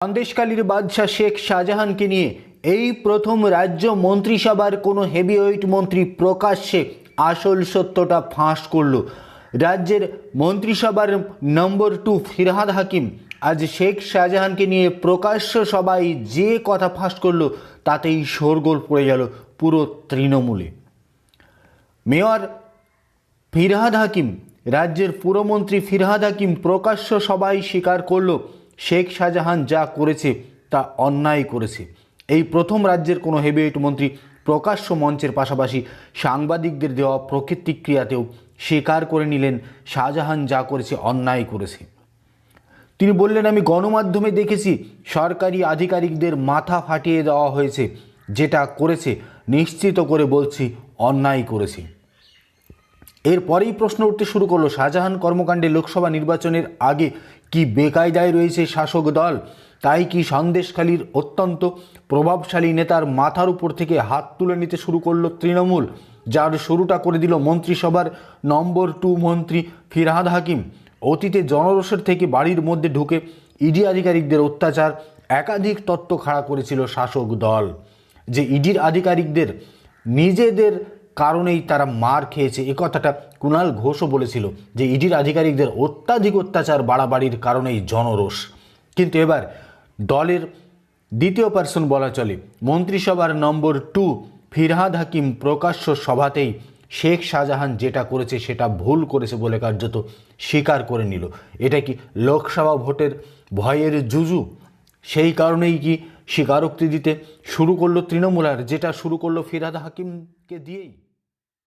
সন্দেশকালীর বাদশাহ শেখ শাহজাহানকে নিয়ে এই প্রথম রাজ্য মন্ত্রিসভার কোনো হেভিওয়েট মন্ত্রী প্রকাশ্যে আসল সত্যটা ফাঁস করল। রাজ্যের মন্ত্রিসভার নম্বর টু ফিরহাদ হাকিম আজ শেখ শাহজাহানকে নিয়ে প্রকাশ্য সবাই যে কথা ফাঁস করল, তাতেই শোরগোল পড়ে গেল পুরো তৃণমূলে। মেয়র ফিরহাদ হাকিম, রাজ্যের পুরমন্ত্রী ফিরহাদ হাকিম প্রকাশ্য সবাই স্বীকার করল শেখ শাহজাহান যা করেছে তা অন্যায় করেছে। এই প্রথম রাজ্যের কোনো হেভিওয়েট মন্ত্রী প্রকাশ্য মঞ্চের পাশাপাশি সাংবাদিকদের দেওয়া প্রকৃতিক্রিয়াতেও স্বীকার করে নিলেন শাহজাহান যা করেছে, অন্যায় করেছে। তিনি বললেন, আমি গণমাধ্যমে দেখেছি সরকারি আধিকারিকদের মাথা ফাটিয়ে দেওয়া হয়েছে। যেটা করেছে নিশ্চিত করে বলছি, অন্যায় করেছে। এরপরেই প্রশ্ন উঠতে শুরু করল, শাহজাহান কর্মকাণ্ডে লোকসভা নির্বাচনের আগে কি বেকায়দায় রয়েছে শাসক দল? তাই কি সন্দেশখালীর অত্যন্ত প্রভাবশালী নেতার মাথার উপর থেকে হাত তুলে নিতে শুরু করল তৃণমূল, যার শুরুটা করে দিল মন্ত্রিসভার নম্বর টু মন্ত্রী ফিরহাদ হাকিম। অতীতে জনরোষের থেকে বাড়ির মধ্যে ঢুকে ইডি আধিকারিকদের অত্যাচার একাধিক তত্ত্ব খাড়া করেছিল শাসক দল। যে ইডির আধিকারিকদের নিজেদের কারণেই তারা মার খেয়েছে। এ কথাটা কুণাল ঘোষও বলেছিল যে ইডির আধিকারিকদের অত্যাধিক অত্যাচার বাড়াবাড়ির কারণেই জনরোষ। কিন্তু এবার দলের দ্বিতীয় পার্সন বলা চলে। মন্ত্রিসভার নম্বর টু ফিরহাদ হাকিম প্রকাশ্য সভাতেই শেখ শাহজাহান যেটা করেছে সেটা ভুল করেছে বলে কার্যত স্বীকার করে নিল। এটা কি লোকসভা ভোটের ভয়ের জুজু? সেই কারণেই কি স্বীকারোক্তি দিতে শুরু করল তৃণমূল আর যেটা শুরু করল ফিরহাদ হাকিমকে দিয়েই?